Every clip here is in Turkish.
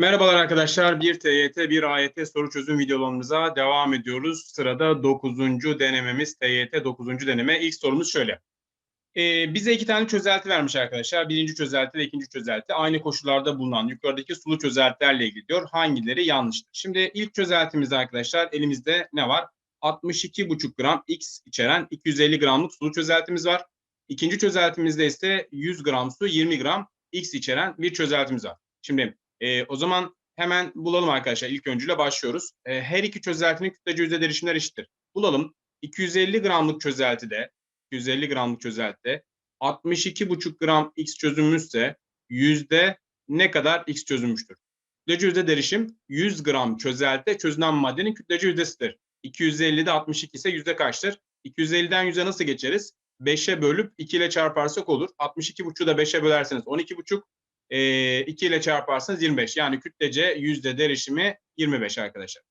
Merhabalar arkadaşlar. Bir TYT, bir AYT soru çözüm videolarımıza devam ediyoruz. Sırada 9. denememiz TYT 9. deneme. İlk sorumuz şöyle. Ee, bize iki tane çözelti vermiş arkadaşlar. Birinci çözelti ve ikinci çözelti. Aynı koşullarda bulunan yukarıdaki sulu çözeltilerle ilgili diyor. Hangileri yanlıştır? Şimdi ilk çözeltimizde arkadaşlar elimizde ne var? 62,5 gram X içeren 250 gramlık sulu çözeltimiz var. İkinci çözeltimizde ise 100 gram su 20 gram X içeren bir çözeltimiz var. Şimdi e, o zaman hemen bulalım arkadaşlar. İlk öncüyle başlıyoruz. E, her iki çözeltinin kütlece yüzde derişimler eşittir. Bulalım. 250 gramlık çözeltide 250 gramlık çözeltide 62,5 gram X çözünmüşse yüzde ne kadar X çözünmüştür? Kütlece yüzde derişim 100 gram çözelte çözünen maddenin kütlece yüzdesidir. 250'de 62 ise yüzde kaçtır? 250'den 100'e nasıl geçeriz? 5'e bölüp 2 ile çarparsak olur. 62,5'u da 5'e bölerseniz 12,5 e, 2 ile çarparsanız 25. Yani kütlece yüzde derişimi 25 arkadaşlar.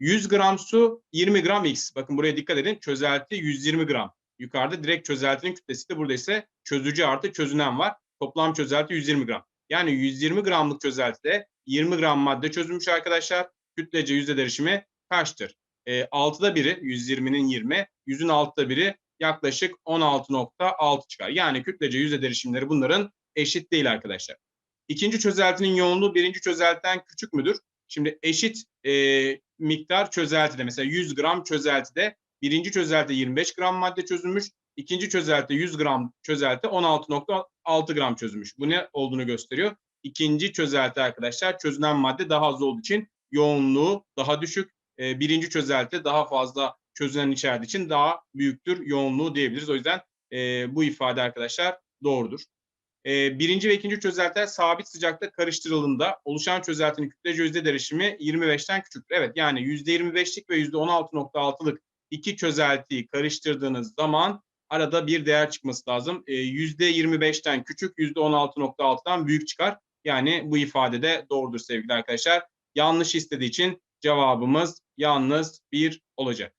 100 gram su 20 gram X. Bakın buraya dikkat edin. Çözelti 120 gram. Yukarıda direkt çözeltinin kütlesi de burada ise çözücü artı çözünen var. Toplam çözelti 120 gram. Yani 120 gramlık çözeltide 20 gram madde çözülmüş arkadaşlar. Kütlece yüzde derişimi kaçtır? E, 6'da biri 120'nin 20, 100'ün 6'da biri yaklaşık 16.6 çıkar. Yani kütlece yüzde derişimleri bunların eşit değil arkadaşlar. İkinci çözeltinin yoğunluğu birinci çözeltiden küçük müdür? Şimdi eşit e, miktar çözeltide mesela 100 gram çözeltide birinci çözeltide 25 gram madde çözülmüş. ikinci çözeltide 100 gram çözelti 16.6 gram çözülmüş. Bu ne olduğunu gösteriyor. İkinci çözelti arkadaşlar çözünen madde daha az olduğu için yoğunluğu daha düşük. E, birinci çözelti daha fazla çözünen içerdiği için daha büyüktür yoğunluğu diyebiliriz. O yüzden e, bu ifade arkadaşlar doğrudur. E, birinci ve ikinci çözeltiler sabit sıcakta karıştırıldığında oluşan çözeltinin kütlece yüzde derişimi 25'ten küçüktür. Evet yani yüzde 25'lik ve yüzde 16.6'lık iki çözeltiyi karıştırdığınız zaman arada bir değer çıkması lazım. E, yüzde 25'ten küçük, yüzde 16.6'dan büyük çıkar. Yani bu ifade de doğrudur sevgili arkadaşlar. Yanlış istediği için cevabımız yalnız bir olacak.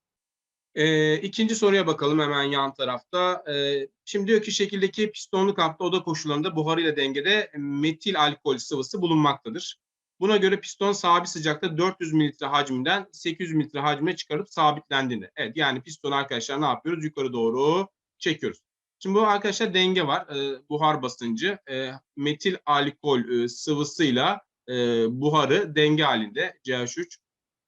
E, ikinci soruya bakalım hemen yan tarafta. E, şimdi diyor ki şekildeki pistonlu kapta oda koşullarında buhar ile dengede metil alkol sıvısı bulunmaktadır. Buna göre piston sabit sıcakta 400 mililitre hacminden 800 mililitre hacmine çıkarıp sabitlendiğinde. Evet yani piston arkadaşlar ne yapıyoruz? Yukarı doğru çekiyoruz. Şimdi bu arkadaşlar denge var. E, buhar basıncı e, metil alkol e, sıvısıyla e, buharı denge halinde CH3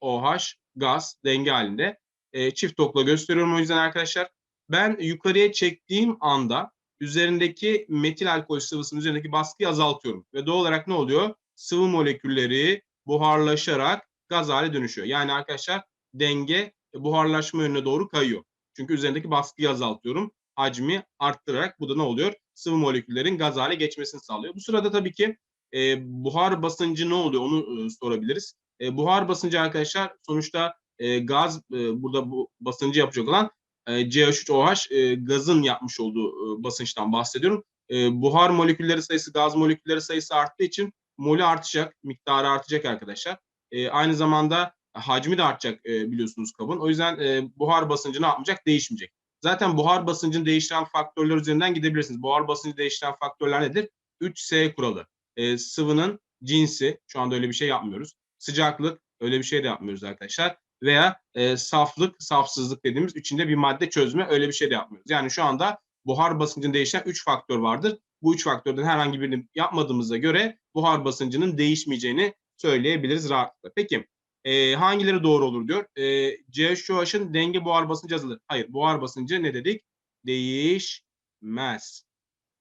OH gaz denge halinde e, çift tokla gösteriyorum o yüzden arkadaşlar. Ben yukarıya çektiğim anda üzerindeki metil alkol sıvısının üzerindeki baskıyı azaltıyorum. Ve doğal olarak ne oluyor? Sıvı molekülleri buharlaşarak gaz hale dönüşüyor. Yani arkadaşlar denge buharlaşma yönüne doğru kayıyor. Çünkü üzerindeki baskıyı azaltıyorum. Hacmi arttırarak bu da ne oluyor? Sıvı moleküllerin gaz hale geçmesini sağlıyor. Bu sırada tabii ki e, buhar basıncı ne oluyor onu e, sorabiliriz. E, buhar basıncı arkadaşlar sonuçta e, gaz e, burada bu basıncı yapacak olan e, CH3OH e, gazın yapmış olduğu e, basınçtan bahsediyorum. E, buhar molekülleri sayısı, gaz molekülleri sayısı arttığı için molü artacak, miktarı artacak arkadaşlar. E, aynı zamanda hacmi de artacak e, biliyorsunuz kabın. O yüzden e, buhar basıncı ne yapmayacak? Değişmeyecek. Zaten buhar basıncını değiştiren faktörler üzerinden gidebilirsiniz. Buhar basıncı değiştiren faktörler nedir? 3S kuralı. E, sıvının cinsi, şu anda öyle bir şey yapmıyoruz. Sıcaklık, öyle bir şey de yapmıyoruz arkadaşlar veya e, saflık, safsızlık dediğimiz içinde bir madde çözme öyle bir şey de yapmıyoruz. Yani şu anda buhar basıncını değişen 3 faktör vardır. Bu üç faktörden herhangi birini yapmadığımıza göre buhar basıncının değişmeyeceğini söyleyebiliriz rahatlıkla. Peki e, hangileri doğru olur diyor. E, CH3OH'ın denge buhar basıncı azalır. Hayır buhar basıncı ne dedik? Değişmez.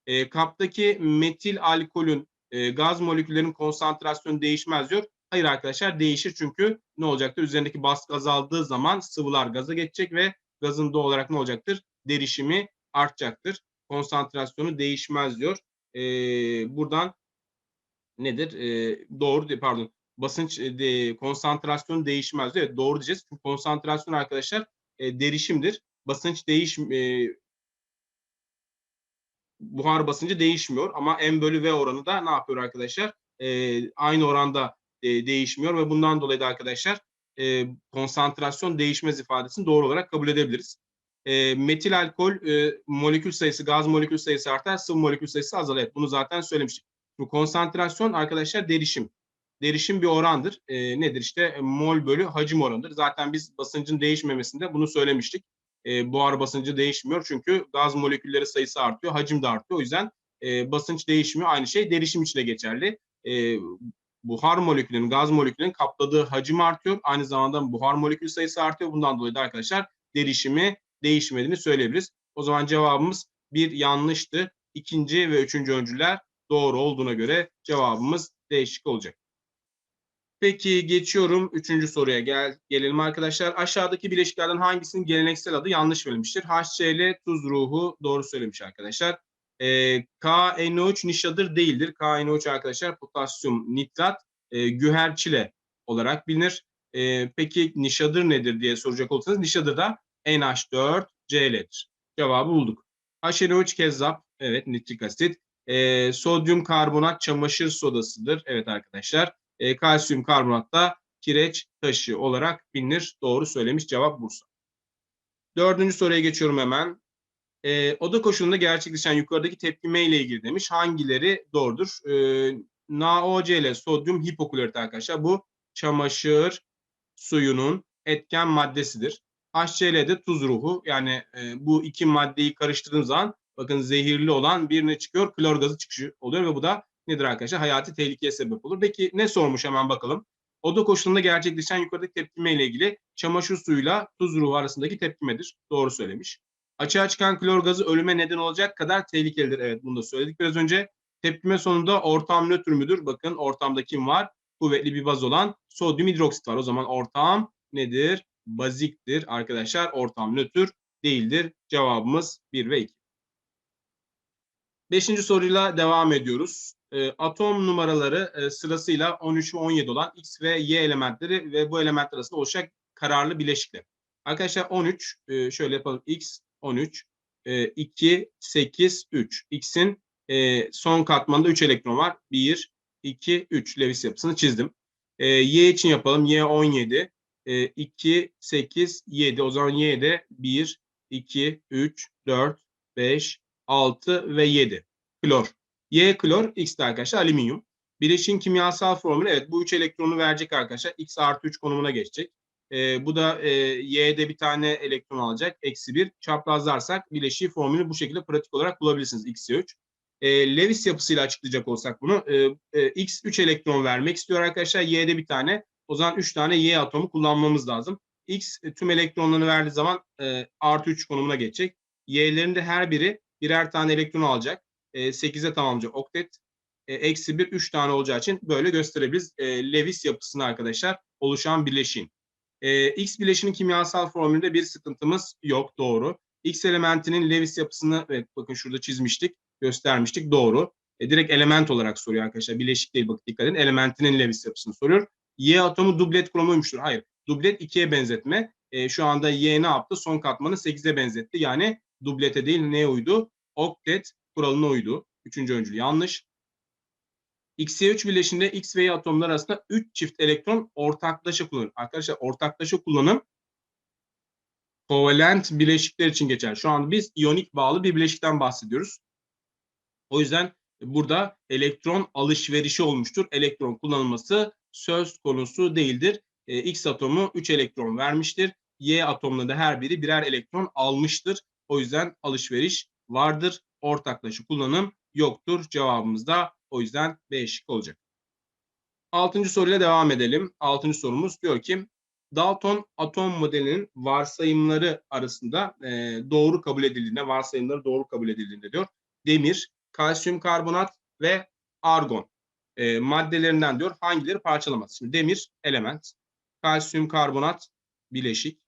E, kaptaki metil alkolün e, gaz moleküllerinin konsantrasyonu değişmez diyor. Hayır arkadaşlar değişir çünkü ne olacaktır? Üzerindeki baskı azaldığı zaman sıvılar gaza geçecek ve gazın doğal olarak ne olacaktır? Derişimi artacaktır. Konsantrasyonu değişmez diyor. Ee, buradan nedir? Ee, doğru pardon basınç e, de, konsantrasyonu değişmez diyor. Evet, doğru diyeceğiz. Çünkü konsantrasyon arkadaşlar e, derişimdir. Basınç değiş e, buhar basıncı değişmiyor ama M bölü V oranı da ne yapıyor arkadaşlar? E, aynı oranda e, değişmiyor ve bundan dolayı da arkadaşlar e, konsantrasyon değişmez ifadesini doğru olarak kabul edebiliriz. E, metil alkol e, molekül sayısı, gaz molekül sayısı artar, sıvı molekül sayısı azalır. Evet, bunu zaten söylemiştik. Bu konsantrasyon arkadaşlar derişim. derişim bir orandır. E, nedir işte E, mol bölü hacim oranıdır. Zaten biz basıncın değişmemesinde bunu söylemiştik. E, buhar basıncı değişmiyor çünkü gaz molekülleri sayısı artıyor, hacim de artıyor. O yüzden e, basınç değişmiyor. Aynı şey derişim için de geçerli. E, buhar molekülünün, gaz molekülünün kapladığı hacim artıyor. Aynı zamanda buhar molekül sayısı artıyor. Bundan dolayı da arkadaşlar derişimi değişmediğini söyleyebiliriz. O zaman cevabımız bir yanlıştı. İkinci ve üçüncü öncüler doğru olduğuna göre cevabımız değişik olacak. Peki geçiyorum üçüncü soruya gel gelelim arkadaşlar. Aşağıdaki bileşiklerden hangisinin geleneksel adı yanlış verilmiştir? HCl tuz ruhu doğru söylemiş arkadaşlar. Ee, KNO3 nişadır değildir. KNO3 arkadaşlar potasyum nitrat e, güherçile olarak bilinir. Ee, peki nişadır nedir diye soracak olursanız nişadır da NH4Cl'dir. Cevabı bulduk. HNO3 kezzap evet nitrik asit. Ee, sodyum karbonat çamaşır sodasıdır. Evet arkadaşlar. E, kalsiyum karbonat da kireç taşı olarak bilinir. Doğru söylemiş cevap Bursa. Dördüncü soruya geçiyorum hemen. E, oda koşulunda gerçekleşen yukarıdaki tepkime ile ilgili demiş. Hangileri doğrudur? E, NaOC sodyum hipoklorit arkadaşlar. Bu çamaşır suyunun etken maddesidir. HCl de tuz ruhu. Yani e, bu iki maddeyi karıştırdığım zaman bakın zehirli olan birine çıkıyor. Klor gazı çıkışı oluyor ve bu da nedir arkadaşlar? Hayati tehlikeye sebep olur. Peki ne sormuş hemen bakalım. Oda koşulunda gerçekleşen yukarıdaki tepkime ile ilgili çamaşır suyuyla tuz ruhu arasındaki tepkimedir. Doğru söylemiş. Açığa çıkan klor gazı ölüme neden olacak kadar tehlikelidir. Evet bunu da söyledik biraz önce. Tepkime sonunda ortam nötr müdür? Bakın ortamda kim var? Kuvvetli bir baz olan sodyum hidroksit var. O zaman ortam nedir? Baziktir arkadaşlar. Ortam nötr değildir. Cevabımız 1 ve 2. Beşinci soruyla devam ediyoruz. E, atom numaraları e, sırasıyla 13 ve 17 olan X ve Y elementleri ve bu elementler arasında oluşacak kararlı bileşikler. Arkadaşlar 13 e, şöyle yapalım. X 13 e, 2 8 3. X'in e, son katmanında 3 elektron var. 1 2 3 Lewis yapısını çizdim. E, y için yapalım. Y 17 e, 2 8 7. O zaman Y'de 1 2 3 4 5 6 ve 7. Klor. Y klor, X de arkadaşlar alüminyum. Bileşiğin kimyasal formülü evet bu 3 elektronu verecek arkadaşlar. X artı 3 konumuna geçecek. E, bu da e, Y'de bir tane elektron alacak. Eksi 1. Çaprazlarsak bileşiği formülü bu şekilde pratik olarak bulabilirsiniz. X, Y3. E, Lewis yapısıyla açıklayacak olsak bunu. E, e, X 3 elektron vermek istiyor arkadaşlar. Y'de bir tane. O zaman 3 tane Y atomu kullanmamız lazım. X e, tüm elektronlarını verdiği zaman e, artı 3 konumuna geçecek. Y'lerin de her biri birer tane elektron alacak. E, 8'e tamamlayacak oktet. E, eksi 1 3 tane olacağı için böyle gösterebiliriz. E, Lewis yapısını arkadaşlar oluşan bileşiğin. E, X bileşinin kimyasal formülünde bir sıkıntımız yok. Doğru. X elementinin Lewis yapısını evet bakın şurada çizmiştik. Göstermiştik. Doğru. E, direkt element olarak soruyor arkadaşlar. Bileşik değil bakın dikkat edin. Elementinin Lewis yapısını soruyor. Y atomu dublet kromoymuştur. Hayır. Dublet 2'ye benzetme. E, şu anda Y ne yaptı? Son katmanı 8'e benzetti. Yani dublete değil neye uydu? Oktet kuralına uydu. Üçüncü öncül yanlış. XY3 bileşinde X ve Y atomlar arasında 3 çift elektron ortaklaşa kullanılır. Arkadaşlar ortaklaşa kullanım kovalent bileşikler için geçer. Şu an biz iyonik bağlı bir bileşikten bahsediyoruz. O yüzden burada elektron alışverişi olmuştur. Elektron kullanılması söz konusu değildir. E, X atomu 3 elektron vermiştir. Y atomunda da her biri birer elektron almıştır. O yüzden alışveriş vardır. Ortaklaşa kullanım yoktur. Cevabımız da o yüzden B şık olacak. Altıncı soruyla devam edelim. Altıncı sorumuz diyor ki Dalton atom modelinin varsayımları arasında e, doğru kabul edildiğinde, varsayımları doğru kabul edildiğinde diyor. Demir, kalsiyum karbonat ve argon e, maddelerinden diyor hangileri parçalamaz? Şimdi demir element, kalsiyum karbonat bileşik,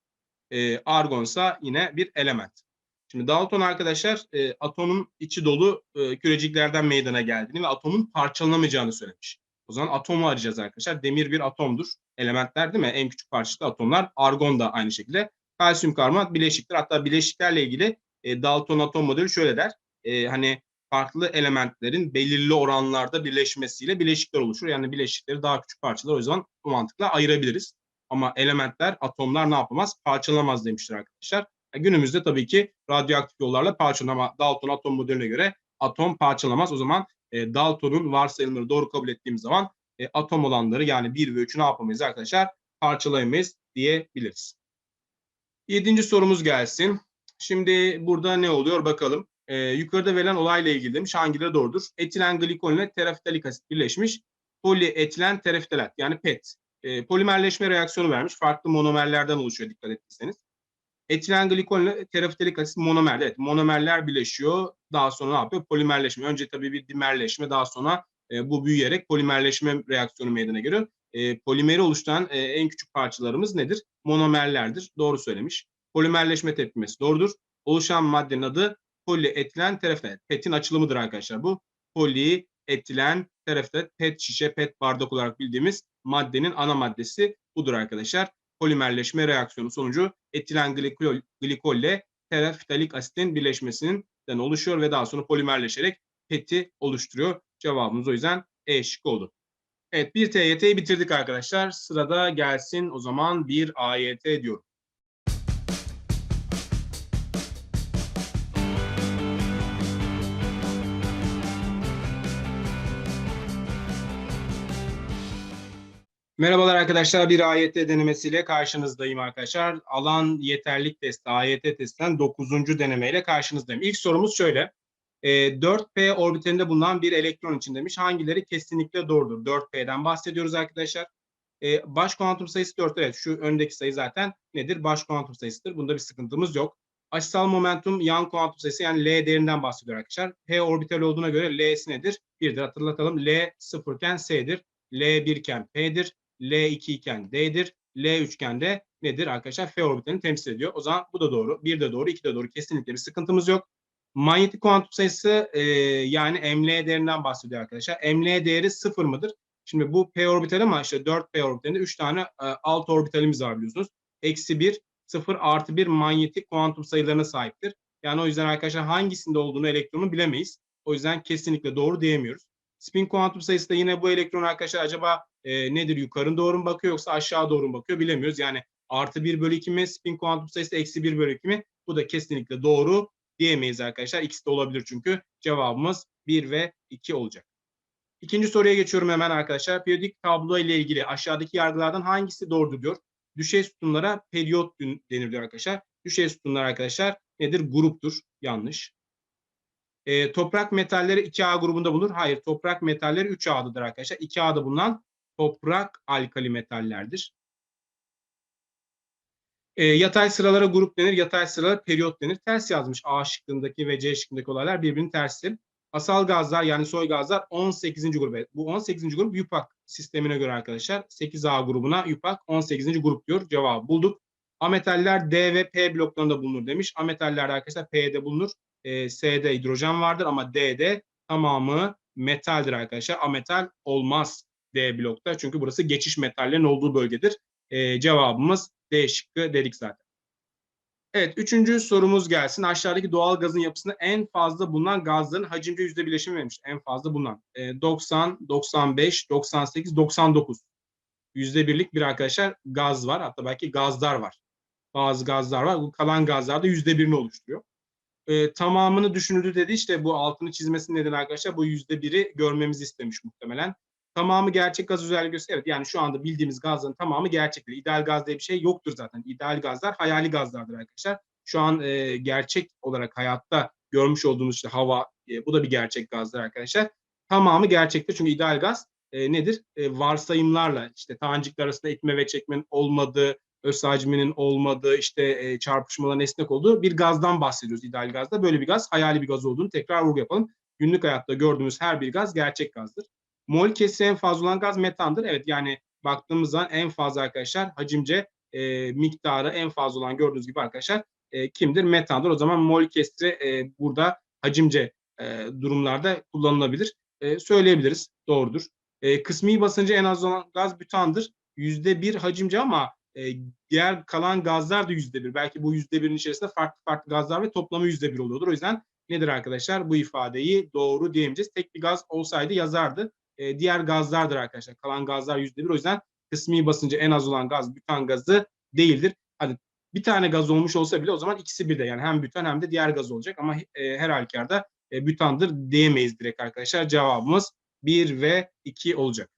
e, argonsa yine bir element. Şimdi Dalton arkadaşlar e, atomun içi dolu e, küreciklerden meydana geldiğini ve atomun parçalanamayacağını söylemiş. O zaman atomu arayacağız arkadaşlar. Demir bir atomdur. Elementler değil mi? En küçük parçacıklı atomlar. Argon da aynı şekilde. Kalsiyum karbonat bileşiktir. Hatta bileşiklerle ilgili e, Dalton atom modeli şöyle der. E, hani farklı elementlerin belirli oranlarda birleşmesiyle bileşikler oluşur. Yani bileşikleri daha küçük parçalar o yüzden bu mantıkla ayırabiliriz. Ama elementler, atomlar ne yapamaz? Parçalamaz demiştir arkadaşlar. Günümüzde tabii ki radyoaktif yollarla parçalanır ama Dalton atom modeline göre atom parçalamaz. O zaman e, Dalton'un varsayımları doğru kabul ettiğimiz zaman e, atom olanları yani 1 ve 3'ü ne yapamayız arkadaşlar? Parçalayamayız diyebiliriz. Yedinci sorumuz gelsin. Şimdi burada ne oluyor bakalım. Ee, yukarıda verilen olayla ilgili demiş. Hangileri doğrudur? Etilen glikol ile terefitalik asit birleşmiş. Polietilen terefitalat yani PET. Ee, polimerleşme reaksiyonu vermiş. Farklı monomerlerden oluşuyor dikkat ettiyseniz. Etilen glikol ile terefitalik asit monomer. Evet monomerler birleşiyor. Daha sonra ne yapıyor? Polimerleşme. Önce tabii bir dimerleşme daha sonra e, bu büyüyerek polimerleşme reaksiyonu meydana geliyor. E, polimeri oluşturan e, en küçük parçalarımız nedir? Monomerlerdir. Doğru söylemiş. Polimerleşme tepkimesi doğrudur. Oluşan maddenin adı polietilen tereftalat. PET'in açılımıdır arkadaşlar bu. Polietilen tereftalat, PET şişe, PET bardak olarak bildiğimiz maddenin ana maddesi budur arkadaşlar. Polimerleşme reaksiyonu sonucu etilen glikol, glikol ile tereftalik asitin birleşmesinden oluşuyor ve daha sonra polimerleşerek PET'i oluşturuyor. Cevabımız o yüzden E şıkkı oldu. Evet bir TYT'yi bitirdik arkadaşlar. Sırada gelsin o zaman bir AYT diyorum. Merhabalar arkadaşlar. Bir AYT denemesiyle karşınızdayım arkadaşlar. Alan yeterlik testi, AYT testten 9. denemeyle karşınızdayım. İlk sorumuz şöyle. E, 4p orbitalinde bulunan bir elektron için demiş. Hangileri kesinlikle doğrudur? 4p'den bahsediyoruz arkadaşlar. E, baş kuantum sayısı 4. Evet şu öndeki sayı zaten nedir? Baş kuantum sayısıdır. Bunda bir sıkıntımız yok. Açısal momentum yan kuantum sayısı yani L değerinden bahsediyor arkadaşlar. P orbital olduğuna göre L'si nedir? 1'dir. Hatırlatalım. L 0 iken S'dir. L 1 iken P'dir. L2 iken D'dir. L üçgen nedir arkadaşlar? F orbitalini temsil ediyor. O zaman bu da doğru. 1 de doğru, 2 de doğru. Kesinlikle bir sıkıntımız yok. Manyetik kuantum sayısı e, yani ML değerinden bahsediyor arkadaşlar. ML değeri sıfır mıdır? Şimdi bu P orbital ama işte 4P orbitalinde 3 tane e, alt orbitalimiz var biliyorsunuz. Eksi 1, 0 artı 1 manyetik kuantum sayılarına sahiptir. Yani o yüzden arkadaşlar hangisinde olduğunu elektronu bilemeyiz. O yüzden kesinlikle doğru diyemiyoruz. Spin kuantum sayısı da yine bu elektron arkadaşlar acaba e, nedir? Yukarı doğru mu bakıyor yoksa aşağı doğru mu bakıyor bilemiyoruz. Yani artı 1 bölü 2 mi? Spin kuantum sayısı eksi 1 bölü 2 mi? Bu da kesinlikle doğru diyemeyiz arkadaşlar. İkisi de olabilir çünkü cevabımız 1 ve 2 olacak. İkinci soruya geçiyorum hemen arkadaşlar. Periyodik tablo ile ilgili aşağıdaki yargılardan hangisi doğrudur diyor. Düşey sütunlara periyot denir diyor arkadaşlar. Düşey sütunlar arkadaşlar nedir? Gruptur. Yanlış. E, toprak metalleri 2A grubunda bulunur. Hayır, toprak metalleri 3A'dadır arkadaşlar. 2A'da bulunan toprak alkali metallerdir. E, yatay sıralara grup denir, yatay sıralara periyot denir. Ters yazmış A şıkkındaki ve C şıkkındaki olaylar birbirinin tersi. Asal gazlar yani soy gazlar 18. grup. Bu 18. grup YUPAC sistemine göre arkadaşlar. 8A grubuna YUPAC 18. grup diyor. Cevabı bulduk. Ametaller D ve P bloklarında bulunur demiş. Ametaller arkadaşlar P'de bulunur. E, S'de hidrojen vardır ama D'de tamamı metaldir arkadaşlar. Ametal olmaz D blokta. Çünkü burası geçiş metallerin olduğu bölgedir. E, cevabımız D şıkkı dedik zaten. Evet, üçüncü sorumuz gelsin. Aşağıdaki doğal gazın yapısında en fazla bulunan gazların hacimce yüzde birleşimi vermiş. En fazla bulunan. E, 90, 95, 98, 99. Yüzde birlik bir arkadaşlar gaz var. Hatta belki gazlar var. Bazı gazlar var. Bu kalan gazlar da yüzde birini oluşturuyor. E, tamamını düşünüldü dedi. İşte bu altını çizmesinin nedeni arkadaşlar bu yüzde biri görmemizi istemiş muhtemelen. Tamamı gerçek gaz özelliği gösteriyor. Evet yani şu anda bildiğimiz gazların tamamı gerçektir. İdeal gaz diye bir şey yoktur zaten. İdeal gazlar hayali gazlardır arkadaşlar. Şu an e, gerçek olarak hayatta görmüş olduğumuz işte hava e, bu da bir gerçek gazdır arkadaşlar. Tamamı gerçektir çünkü ideal gaz e, nedir? E, varsayımlarla işte tanecikler arasında itme ve çekmenin olmadığı, öz hacminin olmadığı, işte e, çarpışmaların esnek olduğu bir gazdan bahsediyoruz ideal gazda. Böyle bir gaz hayali bir gaz olduğunu tekrar vurgu yapalım. Günlük hayatta gördüğümüz her bir gaz gerçek gazdır. Mol kesri en fazla olan gaz metandır. Evet yani baktığımız zaman en fazla arkadaşlar hacimce e, miktarı en fazla olan gördüğünüz gibi arkadaşlar e, kimdir? Metandır. O zaman mol kesri e, burada hacimce e, durumlarda kullanılabilir. E, söyleyebiliriz. Doğrudur. E, kısmi basıncı en az olan gaz bütandır. Yüzde bir hacimce ama e, diğer kalan gazlar da yüzde bir. Belki bu yüzde birin içerisinde farklı farklı gazlar ve toplamı yüzde bir oluyordur. O yüzden nedir arkadaşlar? Bu ifadeyi doğru diyemeyeceğiz. Tek bir gaz olsaydı yazardı e, diğer gazlardır arkadaşlar. Kalan gazlar yüzde bir. O yüzden kısmi basıncı en az olan gaz bütan gazı değildir. Hadi bir tane gaz olmuş olsa bile o zaman ikisi bir de yani hem bütan hem de diğer gaz olacak ama e, her halükarda e, bütandır diyemeyiz direkt arkadaşlar. Cevabımız 1 ve 2 olacak.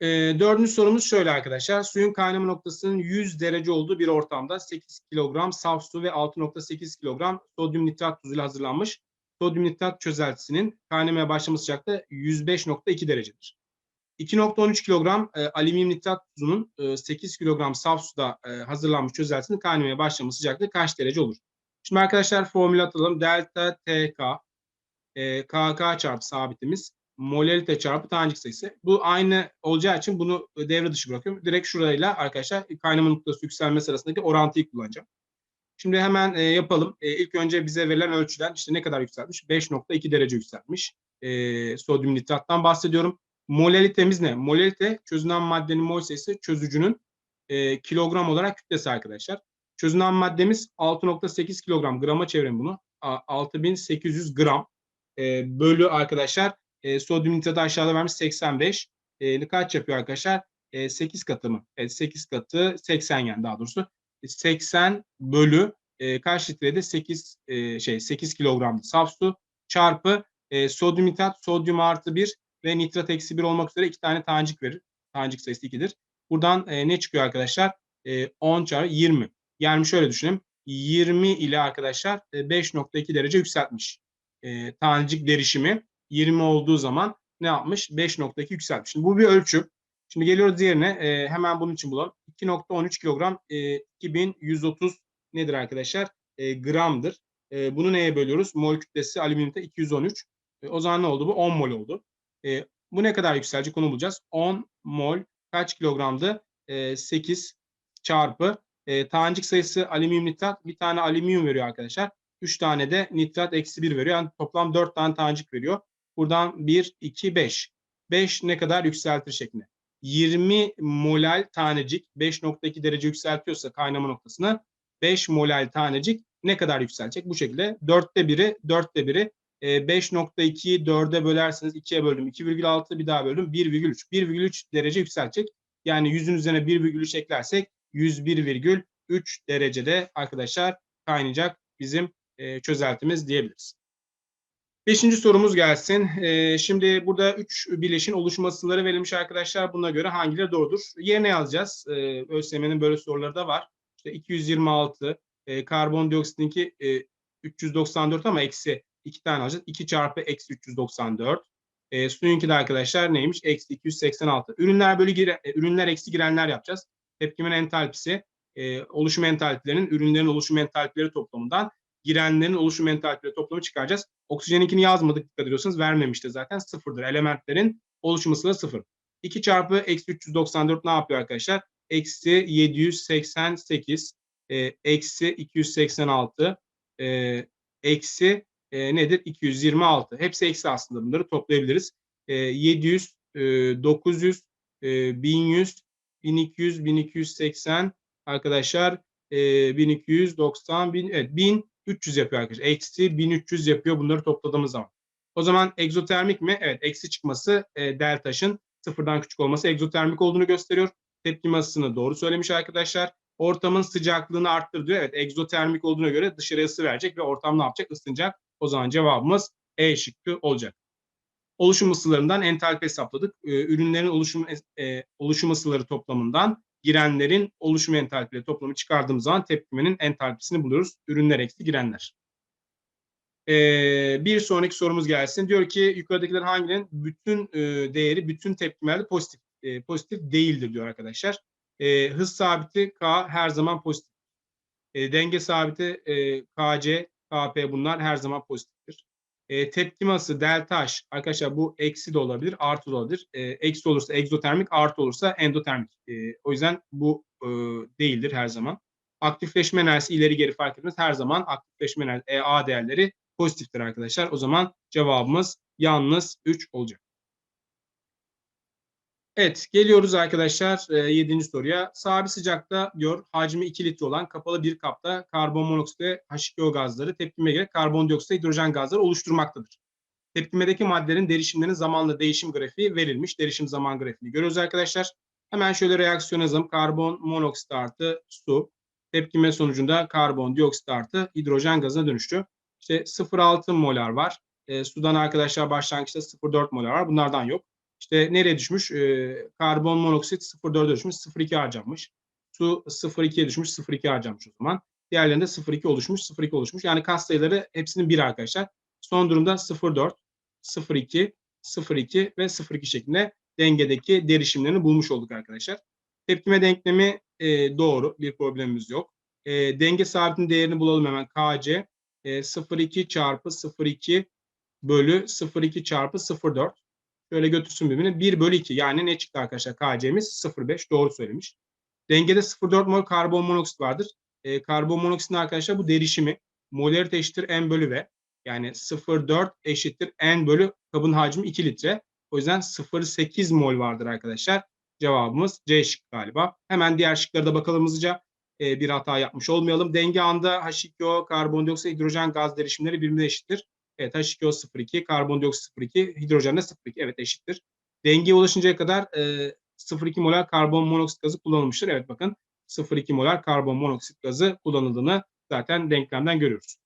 E, dördüncü sorumuz şöyle arkadaşlar. Suyun kaynama noktasının 100 derece olduğu bir ortamda 8 kilogram saf su ve 6.8 kilogram sodyum nitrat tuzuyla hazırlanmış sodyum nitrat çözeltisinin kaynamaya başlama sıcaklığı 105.2 derecedir. 2.13 kilogram e, alüminyum nitrat tuzunun e, 8 kilogram saf suda e, hazırlanmış çözeltisinin kaynamaya başlama sıcaklığı kaç derece olur? Şimdi arkadaşlar formülü atalım. Delta TK e, KK çarpı sabitimiz molalite çarpı tanecik sayısı. Bu aynı olacağı için bunu devre dışı bırakıyorum. Direkt şurayla arkadaşlar kaynama noktası yükselme sırasındaki orantıyı kullanacağım. Şimdi hemen e, yapalım. E, ilk önce bize verilen ölçüden işte ne kadar yükselmiş? 5.2 derece yükselmiş. E, sodyum nitrattan bahsediyorum. Molalitemiz ne? Molalite çözünen maddenin mol sayısı çözücünün e, kilogram olarak kütlesi arkadaşlar. Çözünen maddemiz 6.8 kilogram. Grama çevirin bunu. 6800 gram. E, bölü arkadaşlar e, sodyum nitratı aşağıda vermiş 85. E, kaç yapıyor arkadaşlar? E, 8 katı mı? Evet 8 katı 80 yani daha doğrusu. 80 bölü e, kaç litrede 8 e, şey 8 kilogram saf su çarpı e, sodyum nitrat sodyum artı 1 ve nitrat eksi 1 olmak üzere iki tane tanecik verir. Tanecik sayısı 2'dir. Buradan e, ne çıkıyor arkadaşlar? E, 10 çarpı 20. Yani şöyle düşünelim. 20 ile arkadaşlar e, 5.2 derece yükseltmiş. E, tanecik derişimi 20 olduğu zaman ne yapmış? 5.2 yükseltmiş. Şimdi bu bir ölçü. Şimdi geliyoruz diğerine. E, hemen bunun için bulalım. 2.13 kilogram e, 2130 nedir arkadaşlar? E, gramdır. E, bunu neye bölüyoruz? Mol kütlesi alüminyumda 213. E, o zaman ne oldu bu? 10 mol oldu. E, bu ne kadar yükselecek onu bulacağız. 10 mol kaç kilogramdı? E, 8 çarpı e, tanecik sayısı alüminyum nitrat bir tane alüminyum veriyor arkadaşlar. 3 tane de nitrat eksi 1 veriyor. Yani toplam 4 tane tanecik veriyor. Buradan 1, 2, 5. 5 ne kadar yükseltir şeklinde. 20 molal tanecik 5.2 derece yükseltiyorsa kaynama noktasını 5 molal tanecik ne kadar yükselecek? Bu şekilde 4'te 1'i 4'te 1'i 5.2'yi 4'e bölerseniz 2'ye böldüm 2,6 bir daha böldüm 1,3. 1,3 derece yükselecek. Yani 100'ün üzerine 1,3 eklersek 101,3 derecede arkadaşlar kaynayacak bizim e, çözeltimiz diyebiliriz. Beşinci sorumuz gelsin. Ee, şimdi burada üç bileşin oluşma ısıları verilmiş arkadaşlar. Buna göre hangileri doğrudur? Yerine yazacağız. Ee, ÖSYM'nin böyle soruları da var. İşte 226, e, karbondioksitinki e, 394 ama eksi 2 tane alacağız. 2 çarpı eksi 394. E, suyunki de arkadaşlar neymiş? Eksi 286. Ürünler bölü gire, e, ürünler eksi girenler yapacağız. Tepkimin entalpisi, e, oluşum entalpilerinin ürünlerin oluşum entalpileri toplamından girenlerin oluşum entalpileri toplamı çıkaracağız. Oksijeninkini yazmadık dikkat ediyorsanız vermemişti zaten sıfırdır. Elementlerin oluşum ısıları sıfır. 2 çarpı eksi 394 ne yapıyor arkadaşlar? Eksi 788 e, eksi 286 e, eksi e, nedir? 226. Hepsi eksi aslında bunları toplayabiliriz. E, 700, e, 900, e, 1100, 1200, 1280 arkadaşlar e, 1290, 1000, evet 1000 300 yapıyor arkadaşlar. Eksi 1300 yapıyor bunları topladığımız zaman. O zaman egzotermik mi? Evet eksi çıkması e, deltaşın sıfırdan küçük olması egzotermik olduğunu gösteriyor. Tepkime ısısını doğru söylemiş arkadaşlar. Ortamın sıcaklığını arttır diyor. Evet egzotermik olduğuna göre dışarıya ısı verecek ve ortam ne yapacak? Isınacak. O zaman cevabımız E şıkkı olacak. Oluşum ısılarından entalpi hesapladık. Ee, ürünlerin oluşum e, oluşum ısıları toplamından girenlerin oluşum entalpileri toplamı çıkardığımız zaman tepkimenin entalpisini buluyoruz. Ürünler eksi girenler. Ee, bir sonraki sorumuz gelsin. Diyor ki yukarıdakilerin hangilerinin bütün e, değeri bütün tepkimelerde pozitif e, pozitif değildir diyor arkadaşlar. E, hız sabiti K her zaman pozitif. E, denge sabiti e, KC, KP bunlar her zaman pozitiftir. E, tepkiması delta arkadaşlar bu eksi de olabilir, artı da olabilir. E, eksi olursa egzotermik, artı olursa endotermik. E, o yüzden bu e, değildir her zaman. Aktifleşme enerjisi ileri geri fark etmez. Her zaman aktifleşme enerjisi EA değerleri pozitiftir arkadaşlar. O zaman cevabımız yalnız 3 olacak. Evet, geliyoruz arkadaşlar e, 7. soruya. Sabit sıcakta diyor hacmi 2 litre olan kapalı bir kapta karbon monoksit ve H2O gazları tepkime göre karbondioksit ve hidrojen gazları oluşturmaktadır. Tepkimedeki maddelerin derişimlerinin zamanla değişim grafiği verilmiş. Derişim zaman grafiğini görüyoruz arkadaşlar. Hemen şöyle reaksiyon yazalım. Karbon monoksit artı su. Tepkime sonucunda karbondioksit artı hidrojen gazına dönüştü. İşte 0,6 molar var. E, sudan arkadaşlar başlangıçta 0,4 molar var. Bunlardan yok. İşte nereye düşmüş? Ee, karbon monoksit 0,4'e düşmüş, 0,2 harcanmış. Su 0,2'ye düşmüş, 0,2 harcanmış o zaman. Diğerlerinde 0,2 oluşmuş, 0,2 oluşmuş. Yani kas sayıları hepsinin 1 arkadaşlar. Son durumda 0,4, 0,2, 0,2 ve 0,2 şeklinde dengedeki derişimlerini bulmuş olduk arkadaşlar. Tepkime denklemi e, doğru. Bir problemimiz yok. E, denge sabitinin değerini bulalım hemen. Kc e, 0,2 çarpı 0,2 bölü 0,2 çarpı 0,4. Şöyle götürsün birbirini. 1 bölü 2 yani ne çıktı arkadaşlar? Kc'miz 0,5 doğru söylemiş. Dengede 0,4 mol karbon monoksit vardır. E, karbon monoksitin arkadaşlar bu derişimi molarite eşittir n bölü v. Yani 0,4 eşittir n bölü kabın hacmi 2 litre. O yüzden 0,8 mol vardır arkadaşlar. Cevabımız C şık galiba. Hemen diğer şıklara da bakalım hızlıca. E, bir hata yapmış olmayalım. Denge anda H2O, karbondioksit, hidrojen gaz derişimleri birbirine eşittir. Evet H2O 0,2, karbondioksit 0,2, hidrojen de 0,2. Evet eşittir. Dengeye ulaşıncaya kadar e, 0,2 molar karbon monoksit gazı kullanılmıştır. Evet bakın 0,2 molar karbon monoksit gazı kullanıldığını zaten denklemden görüyoruz.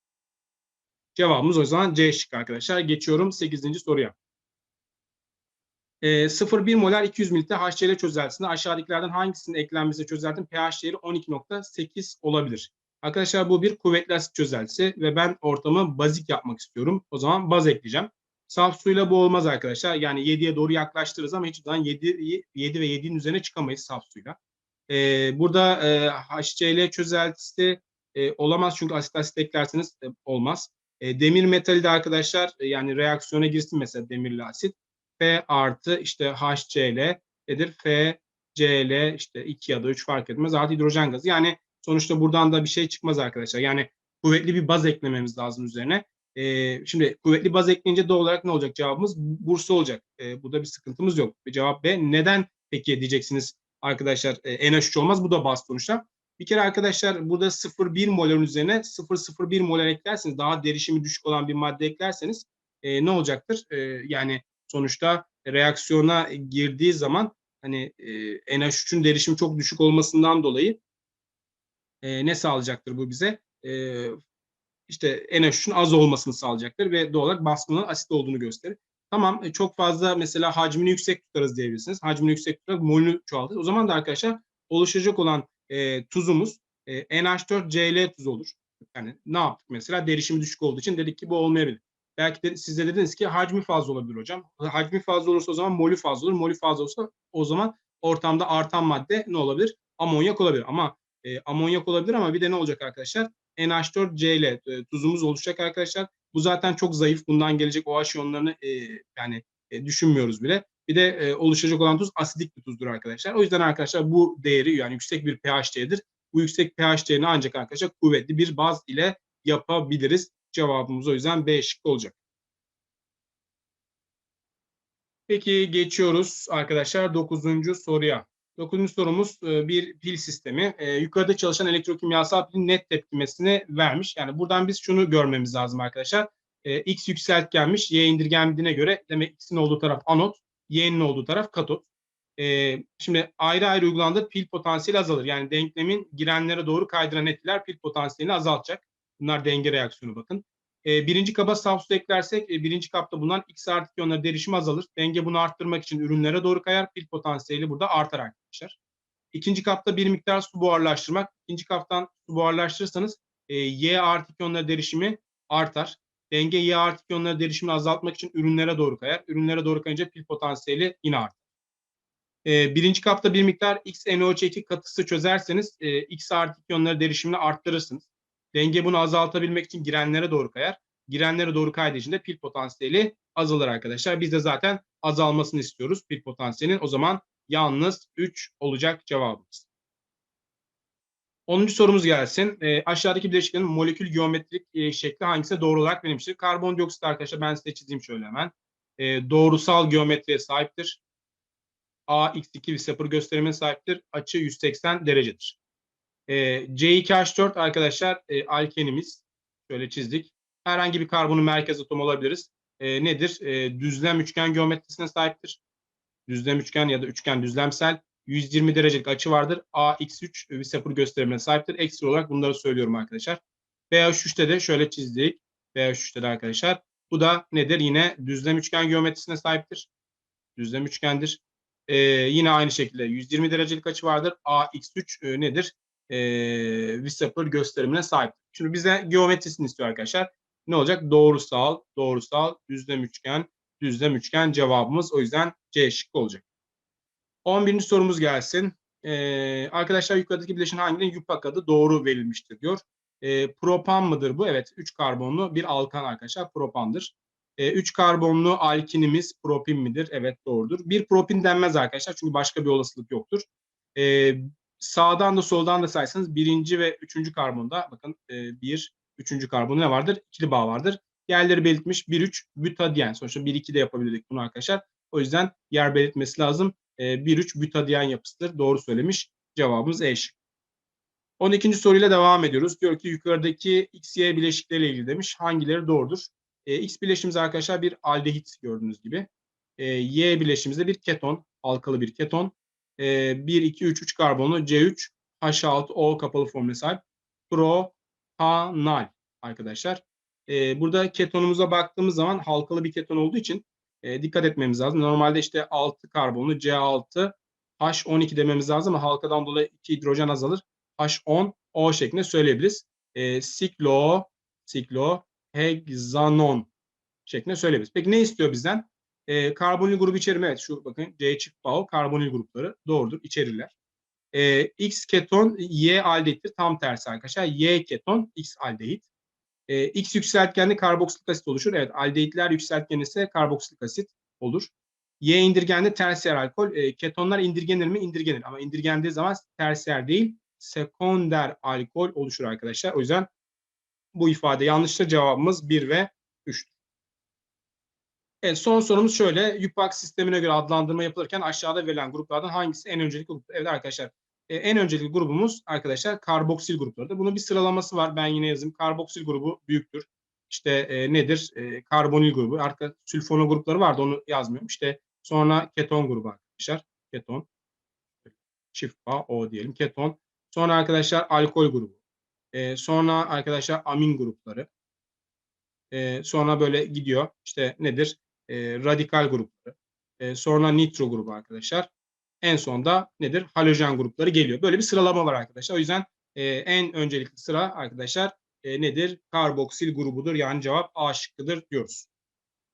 Cevabımız o zaman C şık arkadaşlar. Geçiyorum 8. soruya. E, 0,1 molar 200 mililitre HCl çözeltisinde aşağıdakilerden hangisinin eklenmesi çözeltinin pH değeri 12.8 olabilir? Arkadaşlar bu bir kuvvetli asit çözeltisi ve ben ortamı bazik yapmak istiyorum. O zaman baz ekleyeceğim. Saf suyla bu olmaz arkadaşlar. Yani 7'ye doğru yaklaştırırız ama hiçbir zaman 7, 7 ve 7'nin üzerine çıkamayız saf suyla. Ee, burada e, HCl çözeltisi e, olamaz çünkü asit asit eklerseniz e, olmaz. E, demir metali de arkadaşlar e, yani reaksiyona girsin mesela demirli asit. F artı işte HCl nedir? FCl işte 2 ya da 3 fark etmez artı hidrojen gazı. Yani sonuçta buradan da bir şey çıkmaz arkadaşlar. Yani kuvvetli bir baz eklememiz lazım üzerine. Ee, şimdi kuvvetli baz ekleyince doğal olarak ne olacak cevabımız? Bursa olacak. Ee, burada bir sıkıntımız yok. Cevap B. Neden peki diyeceksiniz arkadaşlar e, NH3 olmaz. Bu da baz sonuçta. Bir kere arkadaşlar burada 0,1 moların üzerine 0,01 molar eklerseniz daha derişimi düşük olan bir madde eklerseniz e, ne olacaktır? E, yani sonuçta reaksiyona girdiği zaman hani e, NH3'ün derişimi çok düşük olmasından dolayı e, ne sağlayacaktır bu bize? E, işte NH3'ün az olmasını sağlayacaktır ve doğal olarak baskının asit olduğunu gösterir. Tamam e, çok fazla mesela hacmini yüksek tutarız diyebilirsiniz. Hacmini yüksek tutarak molünü çoğaltır. O zaman da arkadaşlar oluşacak olan e, tuzumuz e, NH4Cl tuz olur. Yani ne yaptık mesela? Derişimi düşük olduğu için dedik ki bu olmayabilir. Belki de siz de dediniz ki hacmi fazla olabilir hocam. Hacmi fazla olursa o zaman molü fazla olur. Molü fazla olursa o zaman ortamda artan madde ne olabilir? Amonyak olabilir. Ama e, amonyak olabilir ama bir de ne olacak arkadaşlar? NH4Cl e, tuzumuz oluşacak arkadaşlar. Bu zaten çok zayıf. Bundan gelecek OH iyonlarını e, yani e, düşünmüyoruz bile. Bir de e, oluşacak olan tuz asidik bir tuzdur arkadaşlar. O yüzden arkadaşlar bu değeri yani yüksek bir pH değeridir. Bu yüksek pH değerini ancak arkadaşlar kuvvetli bir baz ile yapabiliriz. Cevabımız o yüzden B şıkkı olacak. Peki geçiyoruz arkadaşlar 9. soruya. 9. sorumuz e, bir pil sistemi. E, yukarıda çalışan elektrokimyasal pilin net tepkimesini vermiş. Yani buradan biz şunu görmemiz lazım arkadaşlar. E, X yükseltgenmiş, Y indirgendiğine göre demek X'in olduğu taraf anot, Y'nin olduğu taraf katot. Şimdi ayrı ayrı uygulandığı pil potansiyeli azalır. Yani denklemin girenlere doğru kaydıran etkiler pil potansiyelini azaltacak. Bunlar denge reaksiyonu bakın. Birinci kaba saf su eklersek birinci kapta bulunan X artı iyonları derişimi azalır. Denge bunu arttırmak için ürünlere doğru kayar. Pil potansiyeli burada artar arkadaşlar. İkinci kapta bir miktar su buharlaştırmak. İkinci kaptan su buharlaştırırsanız e, Y artı iyonları derişimi artar. Denge Y artı iyonları derişimini azaltmak için ürünlere doğru kayar. Ürünlere doğru kayınca pil potansiyeli yine artar. E, birinci kapta bir miktar XNO2 katısı çözerseniz e, X artı iyonları derişimini arttırırsınız. Denge bunu azaltabilmek için girenlere doğru kayar. Girenlere doğru kaydığı için de pil potansiyeli azalır arkadaşlar. Biz de zaten azalmasını istiyoruz pil potansiyelinin. O zaman yalnız 3 olacak cevabımız. 10. sorumuz gelsin. E, aşağıdaki bileşiklerin molekül geometrik e, şekli hangisine doğru olarak verilmiştir? Karbondioksit arkadaşlar ben size çizeyim şöyle hemen. E, doğrusal geometriye sahiptir. AX2 sıfır gösterimine sahiptir. Açı 180 derecedir. E, C2H4 arkadaşlar e, alkenimiz. Şöyle çizdik. Herhangi bir karbonun merkez atomu olabiliriz. E, nedir? E, düzlem üçgen geometrisine sahiptir. Düzlem üçgen ya da üçgen düzlemsel. 120 derecelik açı vardır. AX3 bir sıfır gösterimine sahiptir. Ekstra olarak bunları söylüyorum arkadaşlar. BH3'te de şöyle çizdik. BH3'te de arkadaşlar. Bu da nedir? Yine düzlem üçgen geometrisine sahiptir. düzlem üçgendir. Ee, yine aynı şekilde 120 derecelik açı vardır. AX3 e, nedir? Ee, Whistler gösterimine sahip. Şimdi bize geometrisini istiyor arkadaşlar. Ne olacak? Doğrusal, doğrusal, düzlem üçgen, düzlem üçgen cevabımız. O yüzden C şıkkı olacak. 11. sorumuz gelsin. Ee, arkadaşlar yukarıdaki bileşin hanginin yupak adı doğru verilmiştir diyor. Ee, propan mıdır bu? Evet 3 karbonlu bir alkan arkadaşlar propandır. 3 karbonlu alkinimiz propin midir? Evet doğrudur. Bir propin denmez arkadaşlar çünkü başka bir olasılık yoktur. Ee, sağdan da soldan da saysanız birinci ve üçüncü karbonda bakın e, bir, üçüncü karbonda ne vardır? İkili bağ vardır. Yerleri belirtmiş 1-3 butadiyen. Sonuçta 1-2 de yapabilirdik bunu arkadaşlar. O yüzden yer belirtmesi lazım. E, 1-3 butadiyen yapısıdır. Doğru söylemiş. Cevabımız E şıkkı. 12. soruyla devam ediyoruz. Diyor ki yukarıdaki X, Y bileşikleriyle ilgili demiş. Hangileri doğrudur? E, X bileşimiz arkadaşlar bir aldehit gördüğünüz gibi. E, y bileşimizde bir keton, halkalı bir keton. E, 1, 2, 3, 3 karbonlu C3, H6O kapalı formüle sahip. Propanal arkadaşlar. E, burada ketonumuza baktığımız zaman halkalı bir keton olduğu için e, dikkat etmemiz lazım. Normalde işte 6 karbonlu C6, H12 dememiz lazım ama halkadan dolayı 2 hidrojen azalır. H10, O şeklinde söyleyebiliriz. E, siklo, siklo, hegzanon şeklinde söyleyebiliriz. Peki ne istiyor bizden? E, karbonil grubu içerir mi? Evet şu bakın C çift bağ karbonil grupları doğrudur içerirler. E, X keton Y aldehittir. Tam tersi arkadaşlar. Y keton X aldehit. E, X yükseltgenli karboksilik asit oluşur. Evet aldehitler yükseltgen ise karboksilik asit olur. Y indirgenli tersiyer alkol. E, ketonlar indirgenir mi? İndirgenir. Ama indirgendiği zaman tersiyer değil sekonder alkol oluşur arkadaşlar. O yüzden bu ifade yanlıştır. Cevabımız 1 ve 3'tür. Evet, son sorumuz şöyle. YUPAC sistemine göre adlandırma yapılırken aşağıda verilen gruplardan hangisi en öncelikli grup? Evet arkadaşlar e, en öncelikli grubumuz arkadaşlar karboksil gruplarıdır. Bunun bir sıralaması var. Ben yine yazayım. Karboksil grubu büyüktür. İşte e, nedir? E, karbonil grubu. Arka sülfono grupları vardı onu yazmıyorum. İşte sonra keton grubu arkadaşlar. Keton. Çift bağ O diyelim. Keton. Sonra arkadaşlar alkol grubu. E, sonra arkadaşlar amin grupları. E, sonra böyle gidiyor. İşte nedir? E, radikal grupları. E, sonra nitro grubu arkadaşlar. En sonda nedir? Halojen grupları geliyor. Böyle bir sıralama var arkadaşlar. O yüzden e, en öncelikli sıra arkadaşlar e, nedir? Karboksil grubudur. Yani cevap A şıkkıdır diyoruz.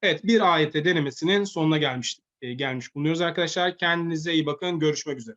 Evet bir AYT denemesinin sonuna gelmiş, e, gelmiş bulunuyoruz arkadaşlar. Kendinize iyi bakın. Görüşmek üzere.